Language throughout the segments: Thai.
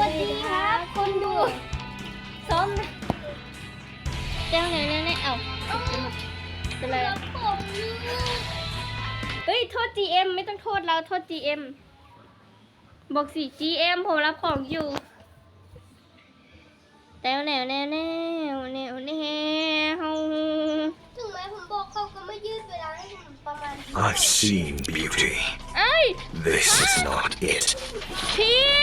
วัสดีครับคนดูซ้อมนะเจ้าไหนเนี่ยเนี่ยเอ้าเป็นไรเฮ้ย โทษ GM ไม่ต้องโทษเราโทษ GM บอกสิ GM ผมรับของอยู่แต้วแนวแนวแนวแนวแนวถึงแม้ผมบอกเขาก็ไม่ยืดเวลาให้ผมประมาณ I've seen beauty. เอ้ย This is not it. พีกพี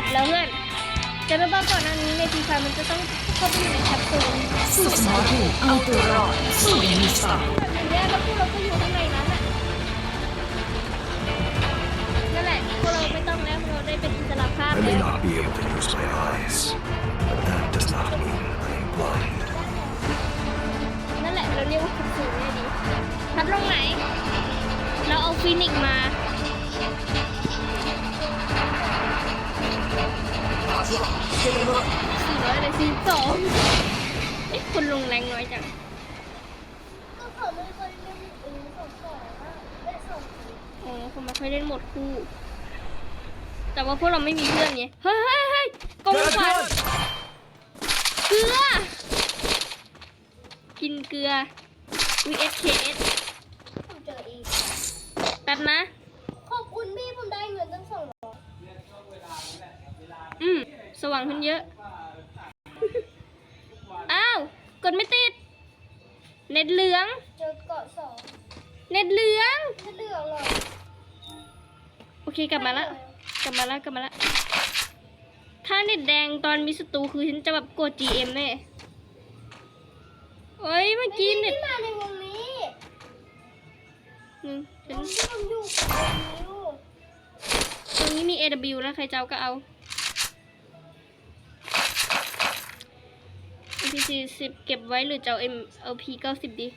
ดแล้วเพื่อนจะไม่บอกก่อนอันนี้ในทีฟามันจะต้องเข้าไปอยู่ในแคปซูลสู้สมอถูเอาตัวรอดสู้อย่างมีสติอย่าแล้วพวกเราก็อยู่ข้างในนั้นอะนั่นแหละพวกเราไม่ต้องแล้วเราได้เป็นอิสระภาพแล้วนั่นแหละเราเรียกว่าแคปซูลเนี่ยดิพัดลงไหน เราเอาฟินิกมา สี่ร้อยเลยสี่สองเอ๊ะคนลงแรงน้อยจังก็เขาไม่เคยเล่นเออสองสองอะได้สองอ๋อคนไม่ค่อยเล่นหมดคู่ แต่ว่าพวกเราไม่มีเพื่อนไงเฮ้ยเฮ้ยเฮ้ยกองขวัญเกลือ กินเกลือ VSKS ผมเจอเองแป๊บนะ ขอบคุณพี่ผมได้เงินตั้งสองร้อยอืม สว่างขึ้นเยอะ อ้าว กดไม่ติด เน็ตเหลือง เจอเกาะสองเน็ตเหลือง ถ้าเหลืองเหรอโอเคกลับมาละ กลับมาละกลับมาละ ถ้าเน็ตแดงตอนมีศัตรูคือฉันจะแบบกด GM แน่โอ้ยเมื่อกี้เน็ตที่มาในวงนี้อืมวฉันงที่ผมอยู่วงนี้อยู่ ตรงนี้มี AW แล้วใครจะเอาก็เอา MP 40เก็บไว้หรือจะเอา M เอา P 90 ดี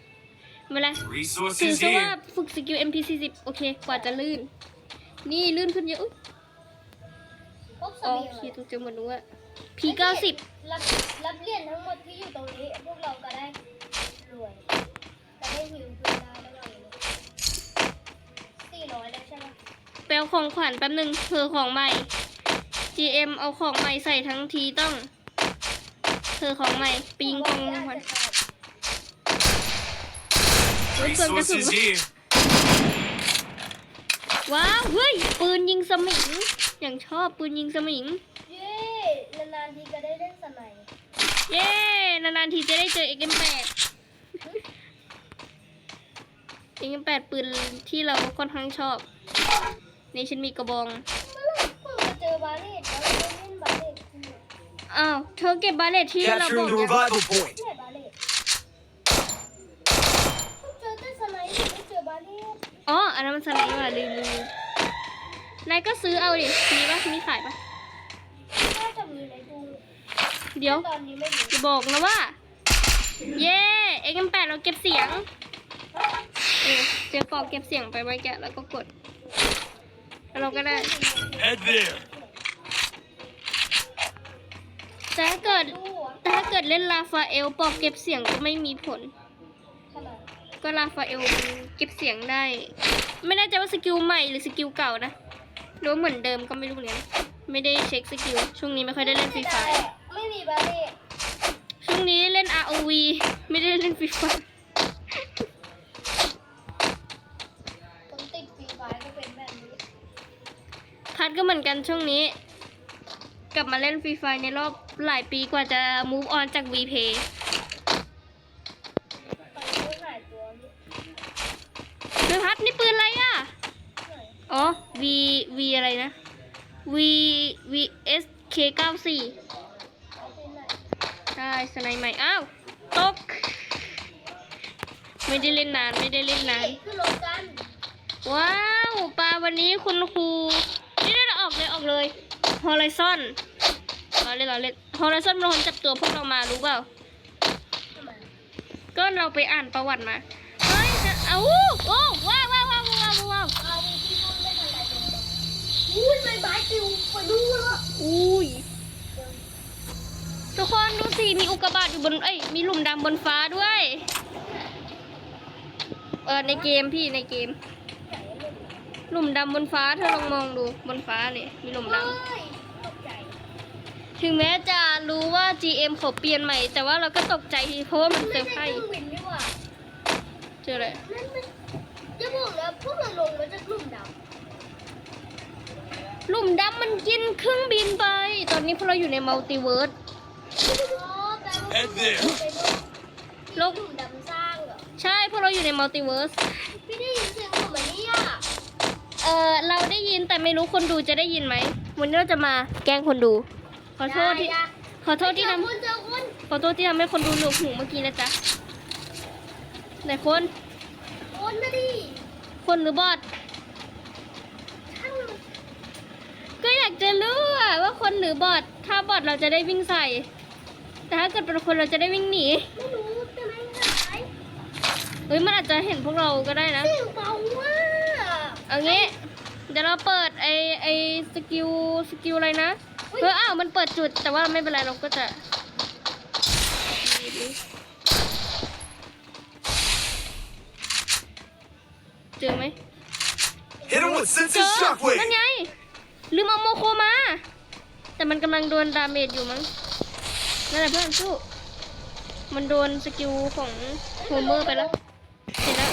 ไม่เป็นไรถือ Resources ซะว่าฝึกสกิล MP 40โอเค กว่าจะลื่น นี่ลื่นขึ้นเยอะอุ๊ยพบเสอ๋อบีโอยงเคเลยตรงเจอหมดรู้ว่า P 90รับรับเหรียญทั้งหมดที่อยู่ตรงนี้ พวกเราก็ได้รวยจะได้หิวเพื่อนได้แล้วเราสี่ร้อยแล้วใช่ไหมแปลของขวัญแป๊บหนึ่งเธอของใหม่ GM เอาของใหม่ใส่ทั้งทีต้อง เธอของใหม่ปิงกองขวัญเฮ้ยเปิดกระสุน Resources here. ว้าวเฮ้ยปืนยิงสมิง อย่างชอบปืนยิงสมิง เย้นานๆทีก็ได้เล่นสไนด์เย้นานๆทีจะได้เจอ XM8 XM8 ปืนที่เราค่อนข้างชอบ นี่ฉันมีกระบอง อ้าวเธอเก็บบาเลตที่เราบอก Capturing the นะ revival point. เนี่ยบาเลตเพิ่งเจอแต่สไนด์ไม่เจอบาเลตอ๋อ อันนั้นมันสไลด์ว่ะลืมลืมนายก็ซื้อเอาดิ มีปะมีขายปะน่าจะมีในดูเดี๋ยว ตอนนี้ไม่มีจะบอกนะว่า เย้ XM8 เราเก็บเสียงเออเจอกรอกเก็บเสียงไปไว้แกะแล้วก็กดแล้วเราก็ได้ Head there. แต่ถ้าเกิดดูอะแต่ถ้าเกิดเล่นลาฟาเอลปอกเก็บเสียงก็ไม่มีผลขนาดก็ลาฟาเอลมันเก็บเสียงได้ ไม่แน่ใจว่าสกิลใหม่หรือสกิลเก่านะหรือว่าเหมือนเดิมก็ไม่รู้เหมือนกันไม่ได้เช็คสกิลช่วงนี้ไม่ค่อยได้เล่นฟรีไฟไม่มีบาเลตช่วงนี้เล่น ROV ไม่ได้เล่นฟรีไฟผมติดฟรีไฟก็เป็นแบบนี้พัดก็เหมือนกันช่วงนี้ กลับมาเล่นฟรีไฟในรอบ หลายปีกว่าจะ move on จาก VP ตอนนี้หายตัวนี่เฮ้ยพัดนี่ปืนอะไรอะไหนอ๋อ V V อะไรนะ V V S K 94เอาไปไหนใช่สไนใหม่ อ้าว ตก ไม่ได้เล่นนาน ไม่ได้เล่นนานขึ้นรถกันว้าว ปลาวันนี้คุณครู นี่ได้ออกเลยออกเลย Horizon เราเล่นเราเล่น Horizon เป็นคนจับตัวพวกเรามารู้เปล่า ก็เราไปอ่านประวัติมา เฮ้ยจะเอาอู้โอ้ว้าวว้าวว้าวว้าวว้าวเอาที่นู่นไม่ทันไรเต็มตัวอุ้ยไม่บายติวไปดูแล้วอุ้ยทุกคนดูสิมีอุกกาบาตอยู่บนเอ้ยมีหลุมดำบนฟ้าด้วยอในเกมพี่ในเกม หลุมดำบนฟ้าเธอลองมองดูบนฟ้านี่มีหลุมดเฮ้ยตกใจำ ถึงแม้จะรู้ว่า GM เขาเปลี่ยนใหม่ แต่ว่าเราก็ตกใจทีเพราะว่ามันเซอไม่ร์ไพรใช่เคส์รื่องบินนี่หว่าเจออะไรนั่นมันจะบอกแล้วพวกเราลงมาจากกลุ่มดำหลุมดำมันกินเครื่องบินไป ตอนนี้พวกเราอยู่ในมัลติเวิร์สอ๋อแปลว่าเป็นโลกกลุ่มดำสร้างเหรอใช่พวกเราอยู่ในมัลติเวิร์สพี่ได้ยินเสียงผมไหมเนี่ยเออเราได้ยินแต่ไม่รู้คนดูจะได้ยินไหมวันนี้เราจะมาแกล้งคนดูข อโทษที่อย่า ขอโทษที่เจทอคนเจอคนำขอโทษที่ทำให้คนดูหนวกหูเมื่อกี้นะจ๊ะไหนคนคนนะดิคนหรือบอทช่างมันก็อยากจะรู้อะว่าคนหรือบอทถ้าบอทเราจะได้วิ่งใส่ แต่ถ้าเกิดเป็นคนเราจะได้วิ่งหนีไม่รู้แต่ไม่หายเฮ้ยมันอาจจะเห็นพวกเราก็ได้นะ เสียงเบาว่าเอางี้ เดี๋ยวเราเปิดไอไอสกิลสกิลอะไรนะ เอออ้าวมันเปิดจุดแต่ว่าไม่เป็นไรเราก็จะเจอไหม Hit him with เจ sensitive อ shockwave! นั่นไงลืมเอาโมโคมา แต่มันกำลังโดนดาเมจอยู่มั้งนั่นแหละเพื่อนสู้มันโดนสกิลของโฮเมอร์ไปแล้วเห็นแล้ว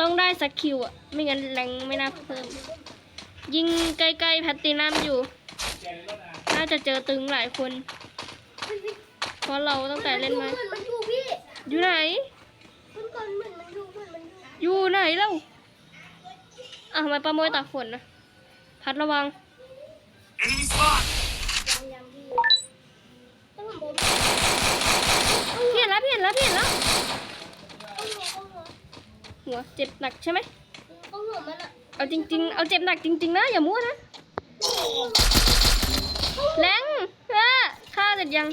ต้องได้สกิลอะไม่งั้นแรงไม่น่าเพิ่ม ยิงใกล้ๆแพตตินัมอยู่ น่าจะเจอตึงหลายคน เพราะเราตั้งแต่เล่นมา เหมือนมันอยู่พี่อยู่ไหน มันก่อนเหมือนมันอยู่เหมือนมันอยู่อยู่ไหนเล่าอะทำไมป้าโมยตากฝนนะ พัดระวัง Enemy spot! ยังยังพี่ต้องผมเพี้ยนแล้วเพี้ยนแล้วเพี้ยนแล้วต้องหัวต้องหัวหัวเจ็บหนักใช่ไหมต้องหัวมันอะ เอาจริง ๆ เอาเจ็บหนักจริง ๆ นะ อย่ามั่วนะแรงเฮ้อฆ่าเสร็จยัง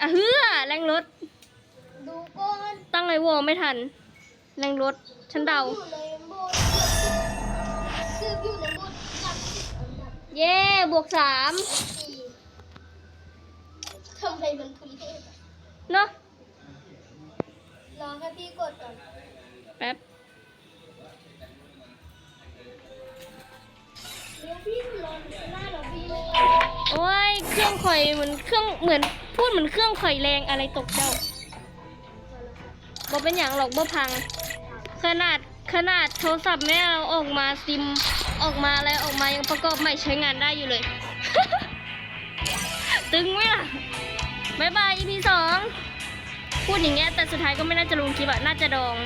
อะเฮือแรงรถ ดูก่อนตั้งไอวอลไม่ทัน แรงรถ ฉันเดา อยู่ในโบสถ์คืออยู่ในโบสถ์กับอันดับเย่บวกสามสี่ทำไมมันทุเรศอะเนาะรอให้พี่กดก่อน แป๊บ โอ้ย เครื่องข่อยเหมือนเครื่องเหมือนพูดเหมือนเครื่องข่อยแรงอะไรตกเจ้าบ่เป็นอย่างหรอกบ่พัง ขนาดขนาดโทรศัพท์แม่เอาออกมาซิมออกมาอะไรออกมายังประกอบใหม่ใช้งานได้อยู่เลย ตึงไหมล่ะบายบาย EP สองพูดอย่างเงี้ยแต่สุดท้ายก็ไม่น่าจะลงคลิปอะน่าจะดอง